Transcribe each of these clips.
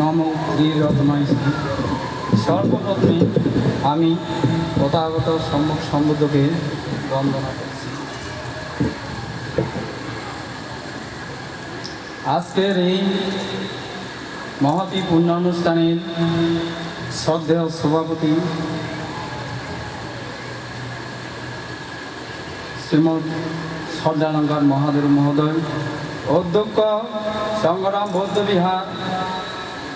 নম রত্নাই সর্বপ্রথমে আমি তথাগত সম্মুখ সম্বুদ্ধকে বন্দনা করছি। আজকের এই মহতি পুণ্যানুষ্ঠানের শ্রদ্ধেয় সভাপতি শ্রীমৎ সর্দালঙ্কার মহাদেব মহোদয়, অধ্যক্ষ সংগ্রাম বৌদ্ধ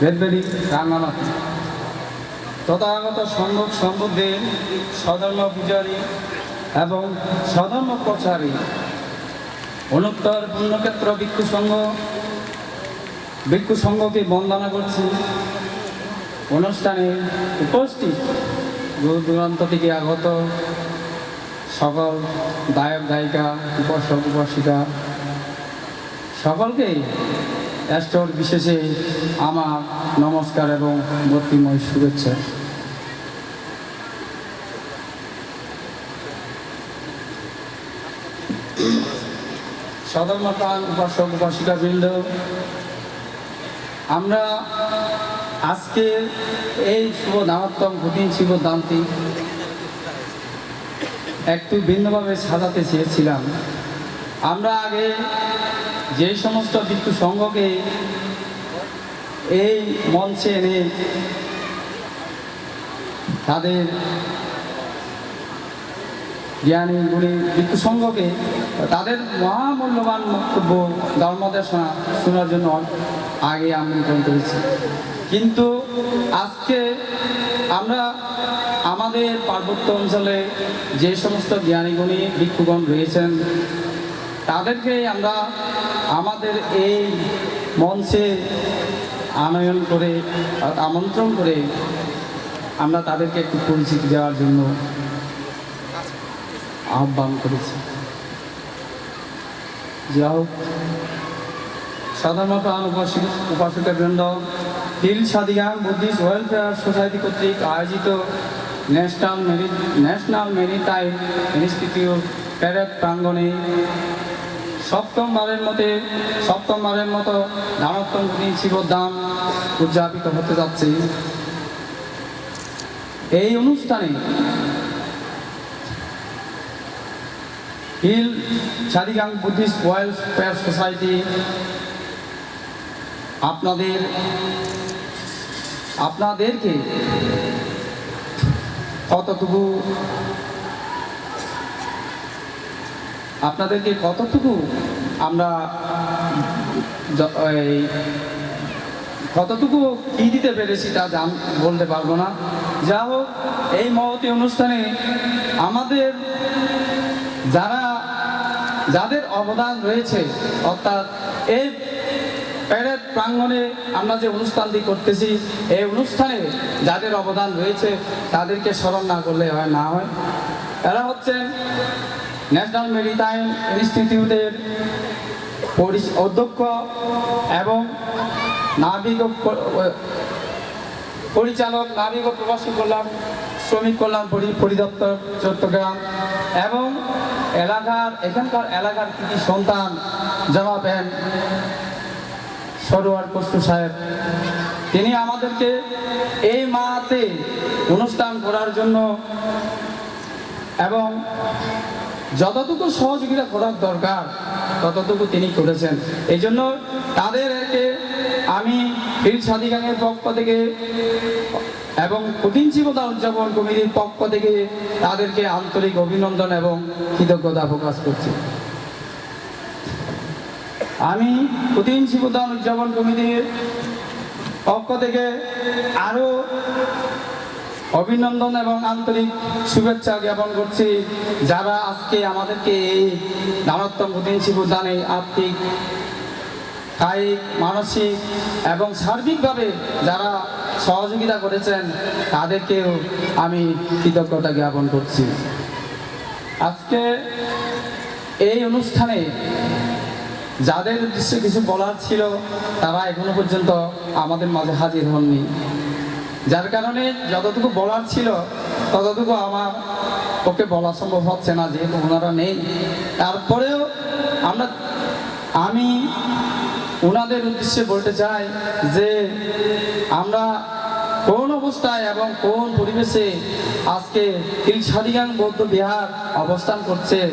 বিহার বেদবেদী রাঙ্গানাথ তথাগত সম্মুখ সম্বুদ্ধের সধর্ম পূজারী এবং সধর্ম প্রচারী। অনুত্তর পুণ্যক্ষেত্র ভিক্ষু সংঘ ভিক্ষু সংঘকে বন্দনা করছি। অনুষ্ঠানে উপস্থিত দূর দূরান্ত থেকে আগত সকল গায়ক, গায়িকা উপাসক উপাসিকা। সকলকেই অ্যাস্টর বিশেষে আমার নমস্কার এবং ভক্তিময় শুভেচ্ছা। সদর্মপ্রাণ উপাসক, উপাসিকা বৃন্দ, আমরা আজকে এই শুভ দামাত্তম কঠিন শিব দান্তি একটু ভিন্নভাবে সাজাতে চেয়েছিলাম। আমরা আগে যে সমস্ত ভিক্ষু সংঘকে এই মঞ্চে এনে তাদের জ্ঞানী গুণী ভিক্ষু সংঘকে তাদের মহামূল্যবান বক্তব্য ধর্মদেশনা শোনার জন্য আগে আমন্ত্রণ করেছি। কিন্তু আজকে আমরা আমাদের পার্বত্য অঞ্চলে যে সমস্ত জ্ঞানীগুণী ভিক্ষুগণ রয়েছেন তাদেরকে আমরা আমাদের এই মঞ্চে আনয়ন করে আমন্ত্রণ করে আমরা তাদেরকে একটু পরিচিতি দেওয়ার জন্য আহ্বান করেছি। যা হোক, সাধারণত উপাসিক উপাসকের বৃন্দ হিল সাদিগান বুদ্ধিস্ট ওয়েলফেয়ার সোসাইটি কর্তৃক আয়োজিত ন্যাশনাল মেরি ন্যাশনাল মেরিটাইম ইনস্টিটিউট প্যারেড প্রাঙ্গণে সপ্তমবারের মতে সপ্তমবারের মতো দানোত্তম দিন শিবদান উদযাপিত হতে যাচ্ছে। এই অনুষ্ঠানে হিল সাদিগাং বুদ্ধিস্ট ওয়েলফেয়ার সোসাইটি আপনাদের, আপনাদেরকে কতটুকু আপনাদেরকে কতটুকু আমরা কতটুকু কি দিতে পেরেছি তা জান বলতে পারব না। যা হোক, এই মহতি অনুষ্ঠানে আমাদের যারা, যাদের অবদান রয়েছে, অর্থাৎ এই প্যারেড প্রাঙ্গণে আমরা যে অনুষ্ঠানটি করতেছি, এই অনুষ্ঠানে যাদের অবদান রয়েছে, তাদেরকে স্মরণ না করলে হয় না হয়। এরা হচ্ছেন ন্যাশনাল মেরিটাইম ইনস্টিটিউটের অধ্যক্ষ এবং নাবিক পরিচালক নাবিক ও প্রবাসী কল্যাণ, শ্রমিক কল্যাণ পরি- পরিদপ্তর চট্টগ্রাম এবং এলাকার এখানকার এলাকার কৃতি সন্তান জমাবেন সরোয়ার কষ্টু সাহেব। তিনি আমাদেরকে এই মাতে অনুষ্ঠান করার জন্য এবং যতটুকু সহযোগিতা করার দরকার, ততটুকু তিনি করেছেন। এই জন্য তাদেরকে আমি বীর সাদিগাঙের পক্ষ থেকে এবং কঠিন জীবতা উদযাপন কমিটির পক্ষ থেকে তাদেরকে আন্তরিক অভিনন্দন এবং কৃতজ্ঞতা প্রকাশ করছি। আমি কঠিন জীবদান উদযাপন কমিটির পক্ষ থেকে আরও অভিনন্দন এবং আন্তরিক শুভেচ্ছা জ্ঞাপন করছি। যারা আজকে আমাদেরকে এই দানোত্তম কঠিন শিবদানে আর্থিক, কায়িক, মানসিক এবং সার্বিকভাবে যারা সহযোগিতা করেছেন, তাদেরকেও আমি কৃতজ্ঞতা জ্ঞাপন করছি। আজকে এই অনুষ্ঠানে যাদের উদ্দেশ্যে কিছু বলার ছিল, তারা এখনও পর্যন্ত আমাদের মাঝে হাজির হননি। যার কারণে যতটুকু বলার ছিল, ততটুকু আমার পক্ষে বলা সম্ভব হচ্ছে না, যেহেতু ওনারা নেই। তারপরেও আমরা, আমি ওনাদের উদ্দেশ্যে বলতে চাই যে, আমরা কোন অবস্থায় এবং কোন পরিবেশে আজকে ইলছাদিগাং বৌদ্ধ বিহার অবস্থান করছে,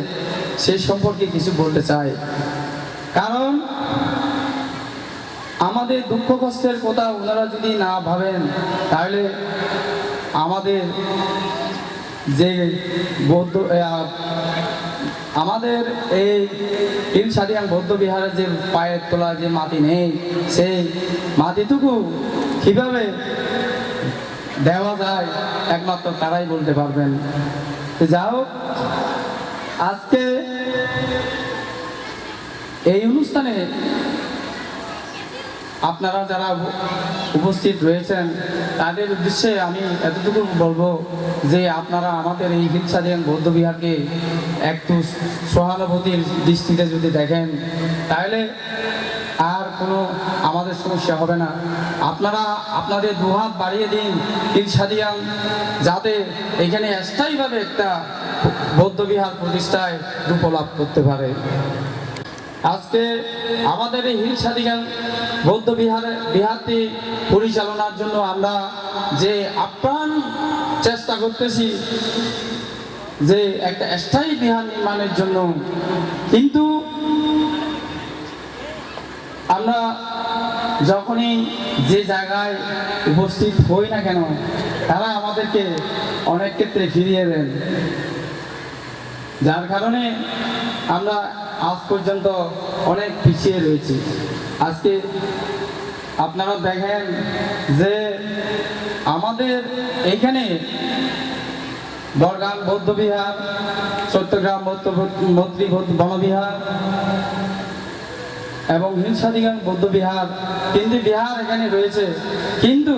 সে সম্পর্কে কিছু বলতে চাই। কারণ আমাদের দুঃখ কষ্টের কথা ওনারা যদি না ভাবেন, তাহলে আমাদের যে বৌদ্ধ আমাদের এই হিল সাদিয়ান বৌদ্ধ বিহারের যে পায়ের তোলা যে মাটি নেই, সেই মাটিটুকু কীভাবে দেওয়া যায়, একমাত্র তারাই বলতে পারবেন। যা হোক, আজকে এই অনুষ্ঠানে আপনারা যারা উপস্থিত রয়েছেন, তাদের উদ্দেশ্যে আমি এতটুকু বলব যে আপনারা আমাদের এই হিংসাদিয়ান বৌদ্ধ বিহারকে একটু সহানুভূতির দৃষ্টিতে যদি দেখেন, তাহলে আর কোনো আমাদের সমস্যা হবে না। আপনারা আপনাদের দুহাত বাড়িয়ে দিন হিংসাদিয়ান যাতে এখানে স্থায়ীভাবে একটা বৌদ্ধবিহার প্রতিষ্ঠায় রূপ লাভ করতে পারে। আজকে আমাদের এই হিল সাদিগান বৌদ্ধ বিহারে, বিহারটি পরিচালনার জন্য আমরা যে আপ্রাণ চেষ্টা করতেছি, যে একটা স্থায়ী বিহার নির্মাণের জন্য, কিন্তু আমরা যখনই যে জায়গায় উপস্থিত হই না কেন, তারা আমাদেরকে অনেক ক্ষেত্রে ফিরিয়ে দেন। যার কারণে আমরা আজ পর্যন্ত অনেক পিছিয়ে রয়েছে। আজকে আপনারা দেখেন যে আমাদের এখানে বরগাম বৌদ্ধবিহার চট্টগ্রাম মন্ত্রী বনবিহার এবং হিংসাদিগান বৌদ্ধ বিহার তিনটি বিহার এখানে রয়েছে। কিন্তু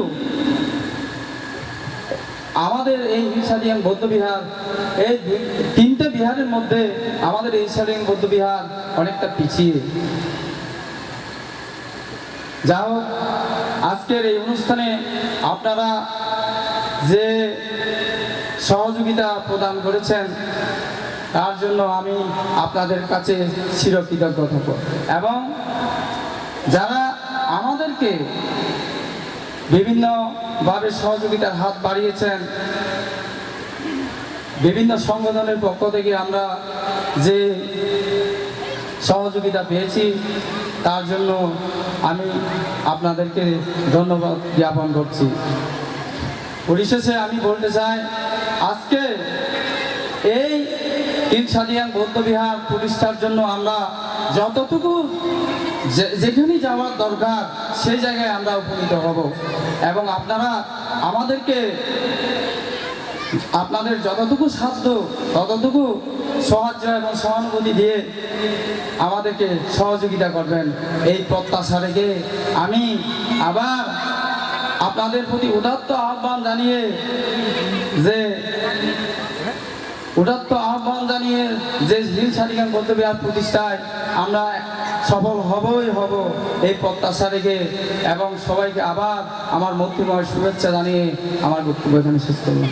আমাদের এই হিংসাদিয়ান বৌদ্ধবিহার, এই তিনটে বিহারের মধ্যে আমাদের এই হিংসাদিয়ান বৌদ্ধ অনেকটা পিছিয়ে। যা হোক, আজকের এই অনুষ্ঠানে আপনারা যে সহযোগিতা প্রদান করেছেন, তার জন্য আমি আপনাদের কাছে চিরকৃতজ্ঞ থাকব। এবং যারা আমাদেরকে বিভিন্নভাবে সহযোগিতার হাত বাড়িয়েছেন। বিভিন্ন সংগঠনের পক্ষ থেকে আমরা যে সহযোগিতা পেয়েছি, তার জন্য আমি আপনাদেরকে ধন্যবাদ জ্ঞাপন করছি। পরিশেষে আমি বলতে চাই, আজকে এই ইনসাদিয়ান বৌদ্ধ বিহার প্রতিষ্ঠার জন্য আমরা যতটুকু যেখানে যাওয়ার দরকার সেই জায়গায় আমরা উপনীত হব। এবং আপনারা আমাদেরকে আপনাদের যতটুকু সাধ্য, ততটুকু সাহায্য এবং সহানুভূতি দিয়ে আমাদেরকে সহযোগিতা করবেন। এই প্রত্যাশা রেখে আমি আবার আপনাদের প্রতি উদাত্ত আহ্বান জানিয়ে যে, উদাত্ত আহ্বান জানিয়ে যে হিল সারিগান বৌদ্ধবিহার প্রতিষ্ঠায় আমরা সফল হবই হব। এই প্রত্যাশা রেখে এবং সবাইকে আবার আমার মন্ত্রীময় শুভেচ্ছা জানিয়ে আমার বক্তব্য এখানে শেষ করলাম।